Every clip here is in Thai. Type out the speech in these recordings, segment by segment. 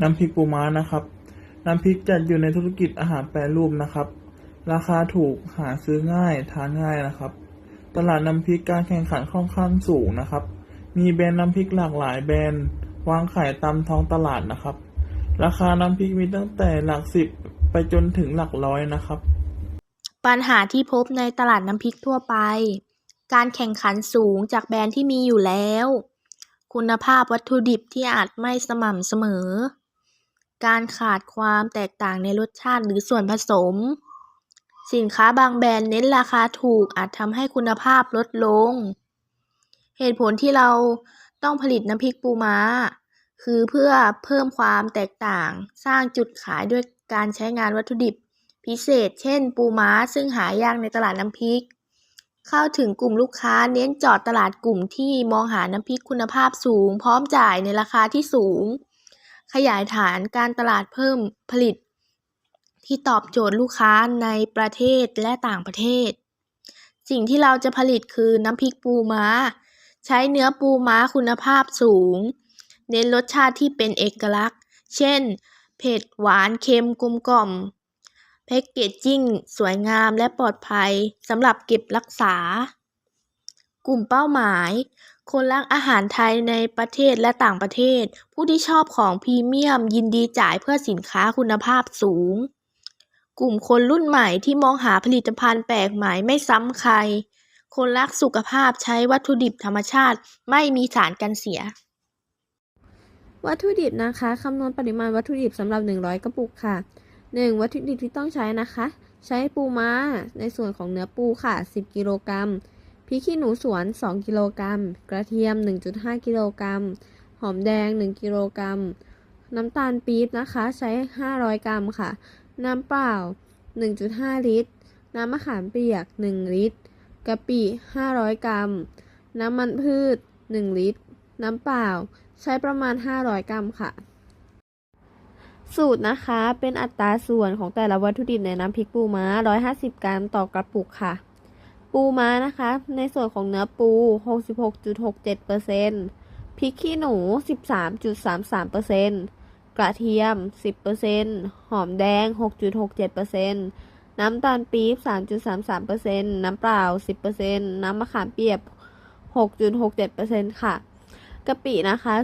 น้ำพริกปูม้านะครับ น้ำพริกจัดอยู่ในธุรกิจอาหารแปรรูปนะครับ ราคาถูกหาซื้อง่ายทานง่ายนะครับ ตลาดน้ำพริกการแข่งขันค่อนข้างสูงนะครับ มีแบรนด์น้ำพริกหลากหลายแบรนด์วางขายตามท้องตลาดนะครับ ราคาน้ำพริกมีตั้งแต่หลักสิบไปจนถึงหลักร้อยนะครับ ปัญหาที่พบในตลาดน้ำพริกทั่วไป การแข่งขันสูงจากแบรนด์ที่มีอยู่แล้ว คุณภาพวัตถุดิบที่อาจไม่สม่ำเสมอ การขาดความแตกต่างในรสชาติหรือส่วนผสม สินค้าบางแบรนด์เน้นราคาถูกอาจทำให้คุณภาพลดลง เหตุผลที่เราต้องผลิตน้ำพริกปูม้า คือเพื่อเพิ่มความแตกต่าง สร้างจุดขายด้วยการใช้งานวัตถุดิบ พิเศษ เช่น ปูม้าซึ่งหายากในตลาดน้ำพริก เข้าถึงกลุ่มลูกค้าเน้นจอดตลาดกลุ่มที่มองหาน้ำพริกคุณภาพสูง พร้อมจ่ายในราคาที่สูง ขยายฐานการตลาดเพิ่มผลิต ที่ตอบโจทย์ลูกค้าในประเทศและต่างประเทศ สิ่งที่เราจะผลิตคือน้ำพริกปูม้า ใช้เนื้อปูม้าคุณภาพสูง เน้นรสชาติที่เป็นเอกลักษณ์ เช่น เผ็ดหวานเค็มกลมกล่อมแพ็กเกจจิ้งสวยงามและปลอดภัยสำหรับเก็บรักษา กลุ่มเป้าหมาย คนรักอาหารไทยในประเทศและต่างประเทศ ผู้ที่ชอบของพรีเมียมยินดีจ่ายเพื่อสินค้าคุณภาพสูง กลุ่มคนรุ่นใหม่ที่มองหาผลิตภัณฑ์แปลกใหม่ไม่ซ้ำใคร คนรักสุขภาพใช้วัตถุดิบธรรมชาติไม่มีสารกันเสีย วัตถุดิบนะคะคำนวณปริมาณวัตถุดิบสำหรับ 100 กระปุกค่ะ 1. วัตถุดิบที่ต้องใช้นะคะ ใช้ปูม้าในส่วนของเนื้อปูค่ะ 10 กิโลกรัม พริกขี้หนูสวน 2 กิโลกรัม กระเทียม 1.5 กิโลกรัม หอมแดง 1 กิโลกรัม น้ำตาลปี๊บนะคะ ใช้ 500 กรัมค่ะ น้ำเปล่า 1.5 ลิตร น้ำมะขามเปียก 1 ลิตร กะปิ 500 กรัม น้ำมันพืช 1 ลิตร น้ำเปล่า ใช้ประมาณ 500 กรัมค่ะ สูตรนะคะ เป็นอัตราส่วนของแต่ละวัตถุดิบในน้ำพริกปูม้า 150 กรัมต่อกระปุกค่ะ ปูม้านะคะ ในส่วนของเนื้อปู 66.67%พริกขี้หนู 13.33%กระเทียม 10%หอมแดง 6.67%น้ำตาลปี๊บ 3.33%น้ำเปล่า 10%น้ำมะขามเปียก 6.67%ค่ะกะปินะคะ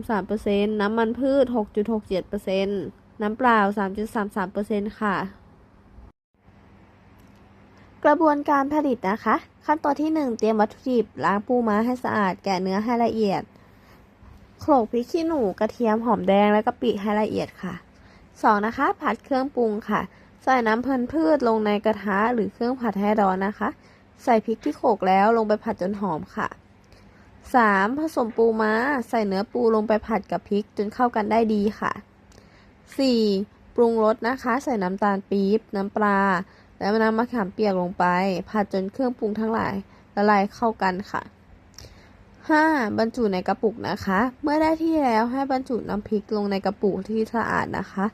3.33%น้ำมันพืช 6.67%น้ำเปล่า 3.33%ค่ะ กระบวนการผลิตนะคะ ขั้นตอนที่ 1 เตรียมวัตถุดิบล้างปูม้าให้สะอาดแกะเนื้อให้ละเอียดโขลกพริกขี้หนูกระเทียมหอมแดงและกะปิให้ละเอียดค่ะ 2. นะคะ ผัดเครื่องปรุงค่ะ ใส่น้ำเพลินพืชลงในกระทะหรือเครื่องผัดให้ร้อนนะคะ ใส่พริกที่โขลกแล้วลงไปผัดจนหอมค่ะ 3. ผสมปูม้า ใส่เนื้อปูลงไปผัดกับพริกจนเข้ากันได้ดีค่ะ 4. ปรุงรสนะคะ ใส่น้ำตาลปี๊บน้ำปลา และนำมะขามเปียกลงไป ผัดจนเครื่องปรุงทั้งหลายละลายเข้ากันค่ะ 5. บรรจุในกระปุกนะคะ เมื่อได้ที่แล้วให้บรรจุน้ำพริกลงในกระปุกที่สะอาดนะคะ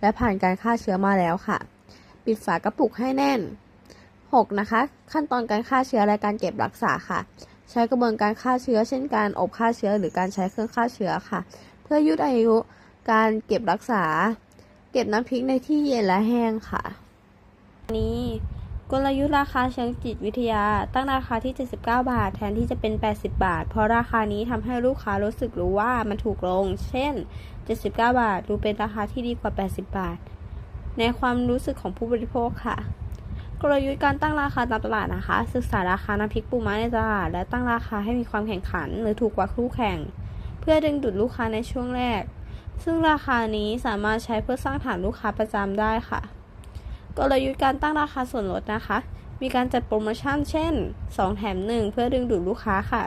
และผ่านการฆ่าเชื้อมาแล้วค่ะ ปิดฝากระปุกให้แน่น 6. นะคะ ขั้นตอนการฆ่าเชื้อและการเก็บรักษาค่ะ ใช้กระบวนการฆ่าเชื้อ เช่นการอบฆ่าเชื้อหรือการใช้เครื่องฆ่าเชื้อค่ะ เพื่อยืดอายุการเก็บรักษา เก็บน้ำพริกในที่เย็นและแห้งค่ะ นี้ กลยุทธ์ราคาเชิงจิตวิทยา ตั้งราคาที่ 79 บาท แทนที่จะเป็น 80 บาท เพราะราคานี้ทำให้ลูกค้ารู้สึกรู้ว่ามันถูกลง เช่น 79 บาท ดูเป็นราคาที่ดีกว่า 80 บาท ในความรู้สึกของผู้บริโภคค่ะกลยุทธ์การตั้งราคาตามตลาดนะคะ ศึกษาราคาน้ำพริกปูม้าในตลาด และตั้งราคาให้มีความแข่งขัน หรือถูกกว่าคู่แข่ง เพื่อดึงดูดลูกค้าในช่วงแรก ซึ่งราคานี้สามารถใช้เพื่อสร้างฐานลูกค้าประจำได้ค่ะ กลยุทธ์การตั้งราคาส่วนลดนะคะ มีการจัดโปรโมชั่นเช่น 2 แถม 1 เพื่อดึงดูดลูกค้าค่ะ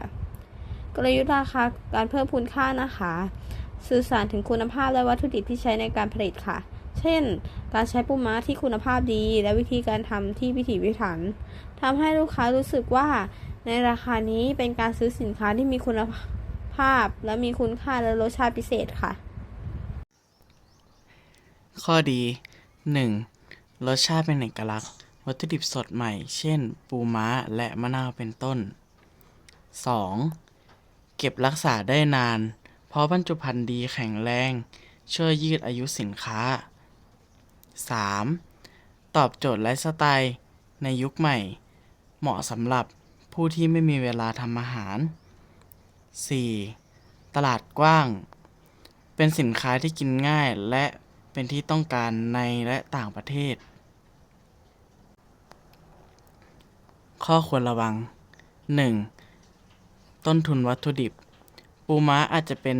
กลยุทธ์ราคาการเพิ่มคุณค่านะคะ สื่อสารถึงคุณภาพและวัตถุดิบที่ใช้ในการผลิตค่ะ เช่น การใช้ปูม้าที่คุณภาพดี และวิธีการทำที่พิถีพิถันทำให้ลูกค้ารู้สึกว่า ในราคานี้เป็นการซื้อสินค้าที่มีคุณภาพ และมีคุณค่าและรสชาติพิเศษค่ะ ข้อดี 1. รสชาติเป็นเอกลักษณ์ วัตถุดิบสดใหม่ เช่น ปูม้าและมะนาวเป็นต้น 2. เก็บรักษาได้นาน เพราะบรรจุภัณฑ์ดีแข็งแรง ช่วยยืดอายุสินค้า 3. ตอบโจทย์ไลฟ์สไตล์ในยุคใหม่ เหมาะสำหรับผู้ที่ไม่มีเวลาทำอาหาร 4. ตลาดกว้าง เป็นสินค้าที่กินง่ายและเป็นที่ต้องการในและต่างประเทศ ข้อควรระวัง 1. ต้นทุนวัตถุดิบ ปูม้าอาจจะเป็น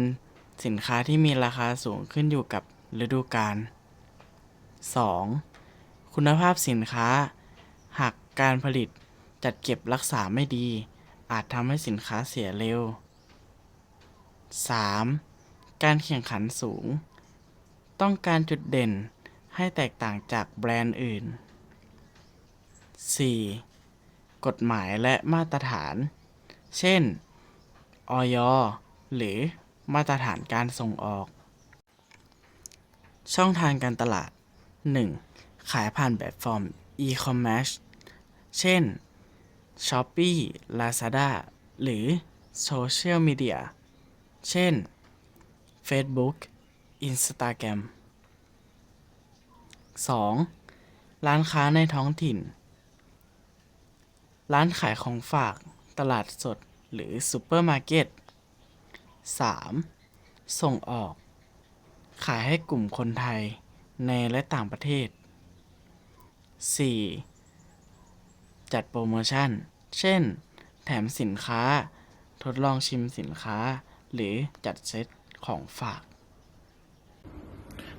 สินค้าที่มีราคาสูงขึ้นอยู่กับฤดูกาล 2. คุณภาพสินค้า หากการผลิตจัดเก็บรักษาไม่ดี อาจทำให้สินค้าเสียเร็ว 3. การแข่งขันสูง ต้องการจุดเด่นให้แตกต่างจากแบรนด์อื่น 4. กฎหมายและมาตรฐาน เช่นออย หรือมาตรฐานการส่งออก ช่องทางการตลาด 1. ขายผ่านแบบฟอร์ม e-commerce เช่น Shopee Lazada หรือโซเชียลมีเดียเช่น Facebook Instagram 2. ร้านค้าในท้องถิ่น ร้านขายของฝาก ตลาดสด หรือซูเปอร์มาร์เก็ต 3. ส่งออก ขายให้กลุ่มคนไทยในและต่างประเทศ 4. จัดโปรโมชั่น เช่น แถมสินค้า ทดลองชิมสินค้า หรือจัดเซตของฝาก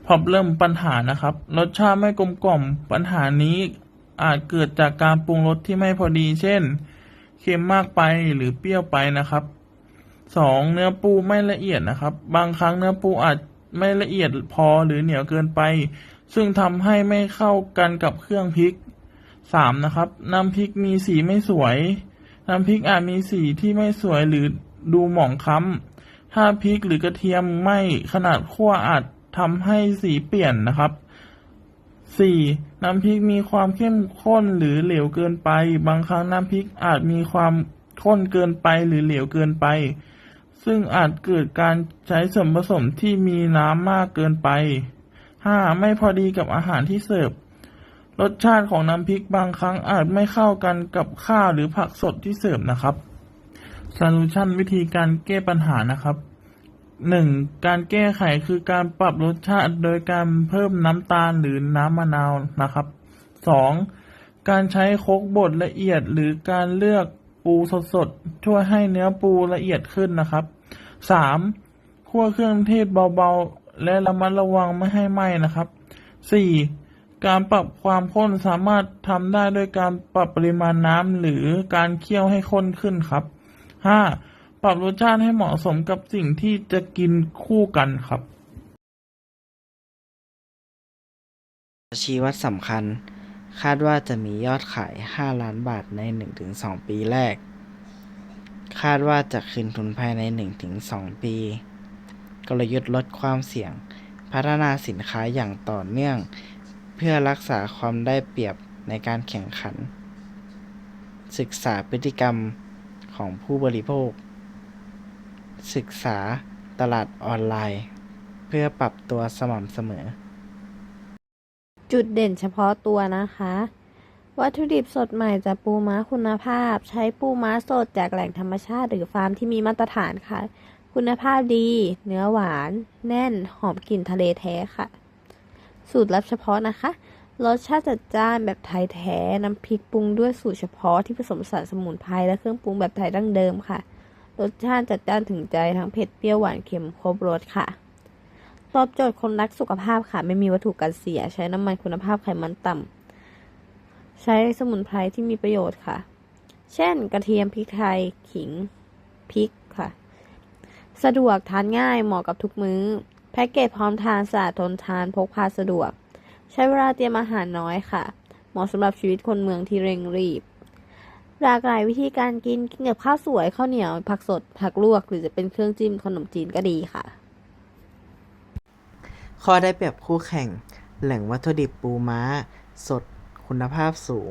พอเริ่มปัญหานะครับ รสชาติไม่กลมกล่อม ปัญหานี้ อาจเกิดจากการปรุงรสที่ไม่พอดี เช่น เค็มมากไปหรือเปรี้ยวไปนะครับสองเนื้อปูไม่ละเอียดนะครับ บางครั้งเนื้อปูอาจไม่ละเอียดพอหรือเหนียวเกินไป ซึ่งทำให้ไม่เข้ากันกับเครื่องพริกสามนะครับ น้ำพริกมีสีไม่สวย น้ำพริกอาจมีสีที่ไม่สวยหรือดูหมองคล้ำถ้าพริกหรือกระเทียมไม้ขนาดคั่วอาจทำให้สีเปลี่ยนนะครับ 4. น้ำพริกมีความเข้มข้นหรือเหลวเกินไป บางครั้งน้ำพริกอาจมีความข้นเกินไปหรือเหลวเกินไป ซึ่งอาจเกิดการใช้ส่วนผสมที่มีน้ำมากเกินไป 5. ไม่พอดีกับอาหารที่เสิร์ฟรสชาติของน้ำพริกบางครั้งอาจไม่เข้ากันกับข้าวหรือผักสดที่เสิร์ฟนะครับโซลูชันวิธีการแก้ปัญหานะครับ หนึ่งการแก้ไขคือการปรับรสชาติโดยการเพิ่มน้ำตาลหรือน้ำมะนาวนะครับสองการใช้โคกบดละเอียดหรือการเลือกปูสดๆช่วยให้เนื้อปูละเอียดขึ้นนะครับสามคั่วเครื่องเทศเบาๆ และระมัดระวังไม่ให้ไหม้นะครับสี่การปรับความข้นสามารถทำได้ด้วยการปรับปริมาณน้ำหรือการเคี่ยวให้ข้นขึ้นครับห้า ปรับรสชาติให้เหมาะสมกับสิ่งที่จะกินคู่กันครับ ชี้วัดสำคัญ คาดว่าจะมียอดขาย 5 ล้านบาทใน 1-2 ปีแรก คาดว่าจะคืนทุนภายใน 1-2 ปี กลยุทธ์ลดความเสี่ยง พัฒนาสินค้าอย่างต่อเนื่อง เพื่อรักษาความได้เปรียบในการแข่งขัน ศึกษาพฤติกรรมของผู้บริโภค ศึกษาตลาดออนไลน์ เพื่อปรับตัวสม่ำเสมอ จุดเด่นเฉพาะตัวนะคะ วัตถุดิบสดใหม่จากปูม้าคุณภาพ ใช้ปูม้าสดจากแหล่งธรรมชาติ หรือฟาร์มที่มีมาตรฐานค่ะ คุณภาพดี เนื้อหวาน แน่น หอมกลิ่นทะเลแท้ค่ะ สูตรลับเฉพาะนะคะรสชาติจัดจ้านแบบไทยแท้ น้ำพริกปรุงด้วยสูตรเฉพาะที่ผสมสารสมุนไพรและเครื่องปรุงแบบไทยดั้งเดิมค่ะ รสชาติจัดจ้านถึงใจทั้งเผ็ดเปรี้ยวหวานเค็มครบรสค่ะ ตอบโจทย์คนรักสุขภาพค่ะ ไม่มีวัตถุกันเสีย ใช้น้ำมันคุณภาพไขมันต่ำใช้สมุนไพรที่มีประโยชน์ค่ะ เช่น กระเทียมพริกไทยขิงพริกค่ะ สะดวกทานง่ายเหมาะกับทุกมื้อ แพ็กเกจพร้อมทานสะอาดทนทานพกพาสะดวก ใช้เวลาเตรียมอาหารน้อยค่ะ เหมาะสำหรับชีวิตคนเมืองที่เร่งรีบ หลากหลายวิธีการกินกินกับข้าวสวยข้าวเหนียว ผักสดผักลวก หรือจะเป็นเครื่องจิ้มขนมจีนก็ดีค่ะ ข้อได้เปรียบคู่แข่ง แหล่งวัตถุดิบปูม้า สดคุณภาพสูง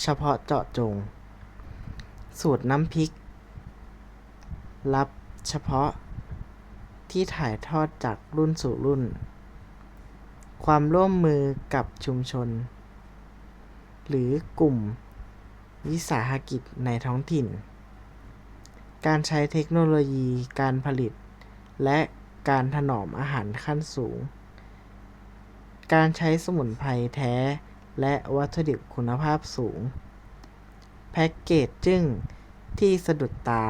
เฉพาะเจาะจง สูตรน้ำพริกลับเฉพาะที่ถ่ายทอดจากรุ่นสู่รุ่น ความร่วมมือกับชุมชน หรือกลุ่ม วิสาหกิจในท้องถิ่น การใช้เทคโนโลยีการผลิต และการถนอมอาหารขั้นสูง การใช้สมุนไพรแท้ และวัตถุดิบคุณภาพสูง แพ็กเกจจึ้งที่สะดุดตา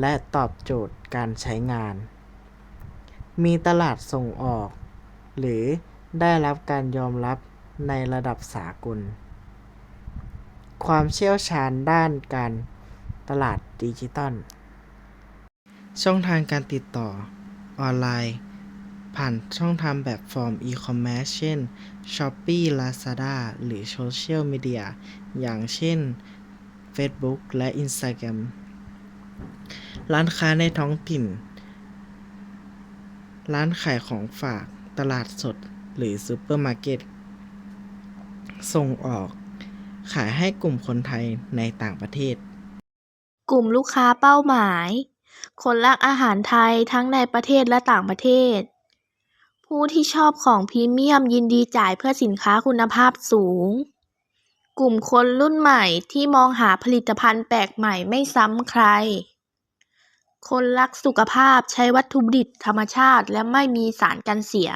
และตอบโจทย์การใช้งาน มีตลาดส่งออก หรือได้รับการยอมรับในระดับสากล ความเชี่ยวชาญด้านการตลาดดิจิตอล ช่องทางการติดต่อออนไลน์ ผ่านช่องทางแบบฟอร์ม e-commerce เช่น Shopee Lazada หรือโซเชียลมีเดียอย่างเช่น Facebook และ Instagram ร้านค้าในท้องถิ่น ร้านขายของฝาก ตลาดสด หรือซูเปอร์มาร์เก็ต ส่งออก ขายให้กลุ่มคนไทยในต่างประเทศ กลุ่มลูกค้าเป้าหมาย คนรักอาหารไทยทั้งในประเทศและต่างประเทศ ผู้ที่ชอบของพรีเมียมยินดีจ่ายเพื่อสินค้าคุณภาพสูง กลุ่มคนรุ่นใหม่ที่มองหาผลิตภัณฑ์แปลกใหม่ไม่ซ้ำใคร คนรักสุขภาพใช้วัตถุดิบธรรมชาติและไม่มีสารกันเสีย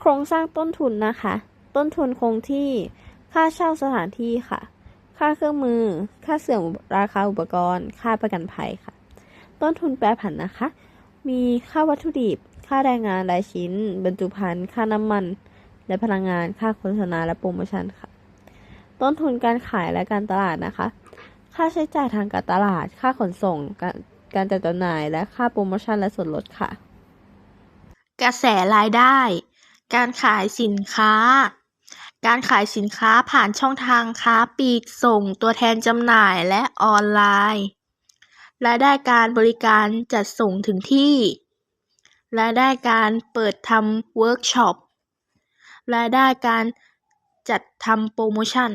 โครงสร้างต้นทุนนะคะ ต้นทุนคงที่ ค่าเช่าสถานที่ค่ะ ค่าเครื่องมือ ค่าเสื่อมราคาอุปกรณ์ ค่าประกันภัยค่ะ ต้นทุนแปรผันนะคะ มีค่าวัตถุดิบ ค่าแรงงานรายชิ้น บรรจุภัณฑ์ ค่าน้ำมัน และพลังงาน ค่าโฆษณาและโปรโมชั่นค่ะ ต้นทุนการขายและการตลาดนะคะ ค่าใช้จ่ายทางการตลาด ค่าขนส่ง การการจัดจำหน่าย และค่าโปรโมชั่นและส่วนลดค่ะ กระแสรายได้ การขายสินค้า การขายสินค้าผ่านช่องทางค้าปลีกส่ง ตัวแทนจำหน่ายและออนไลน์รายได้การบริการจัดส่งถึงที่รายได้การเปิดทำเวิร์กช็อปรายได้การจัดทำโปรโมชั่น